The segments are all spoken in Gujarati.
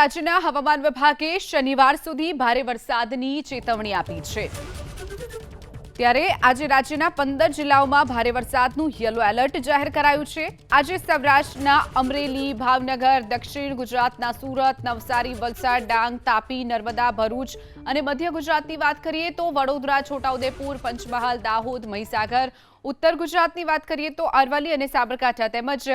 રાજ્યના હવામાન વિભાગે શનિવાર સુધી ભારે વરસાદની ચેતવણી આપી છે. ત્યારે આજે રાજ્યના પંદર જિલ્લાઓમાં ભારે વરસાદનું યલો એલર્ટ જાહેર કરાયું છે. આજે સૌરાષ્ટ્રના અમરેલી, ભાવનગર, દક્ષિણ ગુજરાતના સુરત, નવસારી, વલસાડ, ડાંગ, તાપી, નર્મદા, ભરૂચ અને મધ્ય ગુજરાતની વાત કરીએ તો વડોદરા, છોટાઉદેપુર, પંચમહાલ, દાહોદ, મહીસાગર. ઉત્તર ગુજરાતની વાત કરીએ તો અરવલ્લી અને સાબરકાંઠા તેમજ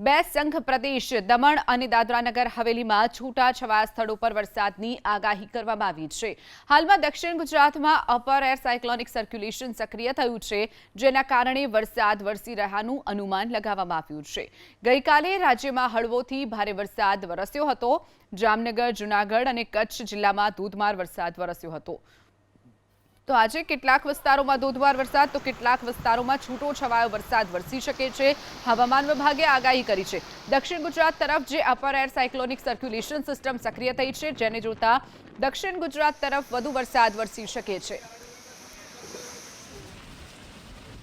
બે સંઘ પ્રદેશ, દમણ અને દાદરાનગર હવેલીમાં છૂટાછવાયા સ્થળો પર વરસાદની આગાહી કરવામાં આવી છે. હાલમાં દક્ષિણ ગુજરાતમાં અપર એર સાયક્લોનિક સર્ક્યુલેશન સક્રિય થયું છે, જેના કારણે વરસાદ વરસી રહ્યાનું અનુમાન લગાવવામાં આવ્યું છે. ગઈકાલે રાજ્યમાં હળવોથી ભારે વરસાદ વરસ્યો હતો. જામનગર, જૂનાગઢ અને કચ્છ જિલ્લામાં ધોધમાર વરસાદ વરસ્યો હતો. તો આજે કેટલાક વિસ્તારોમાં ધોધમાર વરસાદ, તો કેટલાક વિસ્તારોમાં છૂટો છવાયો વરસાદ વરસી શકે છે. હવામાન વિભાગે આગાહી કરી છે. દક્ષિણ ગુજરાત તરફ જે upper air cyclonic circulation system સક્રિય થઈ છે, જેને જોતા દક્ષિણ ગુજરાત તરફ વધુ વરસાદ વરસી શકે છે.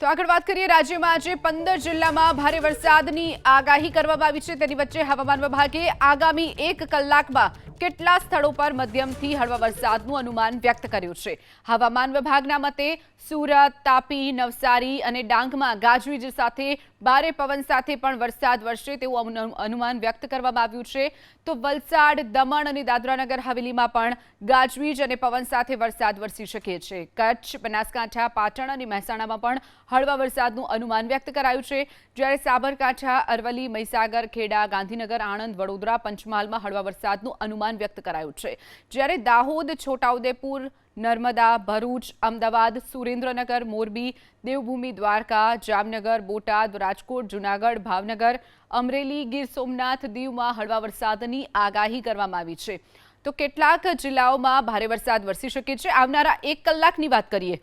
તો આગળ વાત કરીએ રાજ્યમાં આજે પંદર જિલ્લામાં ભારે વરસાદની આગાહી કરવામાં આવી છે. તેની વચ્ચે હવામાન વિભાગે આગામી એક કલાકમાં કેટલા સ્થળો પર મધ્યમથી હળવા વરસાદનું અનુમાન વ્યક્ત કર્યું છે. હવામાન વિભાગના મતે સુરત, તાપી, નવસારી અને ડાંગમાં ગાજવીજ સાથે ભારે પવન સાથે પણ વરસાદ વરસશે તેવું અનુ- અનુમાન વ્યક્ત કરવામાં આવ્યું છે. તો વલસાડ, દમણ અને દાદરાનગર હવેલીમાં પણ ગાજવીજ અને પવન સાથે વરસાદ વરસી શકે છે. કચ્છ, બનાસકાંઠા, પાટણ અને મહેસાણામાં પણ હળવા વરસાદનું અનુમાન વ્યક્ત કરાયું છે. જ્યારે સાબરકાંઠા, અરવલ્લી, મહીસાગર, ખેડા, ગાંધીનગર, આણંદ, વડોદરા, પંચમહાલમાં હળવા વરસાદનું અનુમાન વ્યક્ત કરાયું છે. જ્યારે દાહોદ, છોટાઉદેપુર, નર્મદા, ભરૂચ, અમદાવાદ, સુરેન્દ્રનગર, મોરબી, દેવભૂમિ, દ્વારકા, જામનગર, બોટાદ, રાજકોટ, જૂનાગઢ, ભાવનગર, અમરેલી, ગીર સોમનાથ, દીવમાં હળવા વરસાદની આગાહી કરવામાં આવી છે. તો કેટલાક જિલ્લાઓમાં ભારે વરસાદ વરસી શકે છે. આવનારા એક કલાકની વાત કરીએ.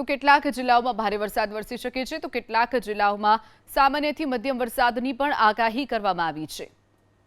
તો કેટલાક જિલ્લાઓમાં ભારે વરસાદ વરસી શકે છે તો કેટલાક જિલ્લાઓમાં સામાન્યથી મધ્યમ વરસાદની પણ આગાહી કરવામાં આવી છે.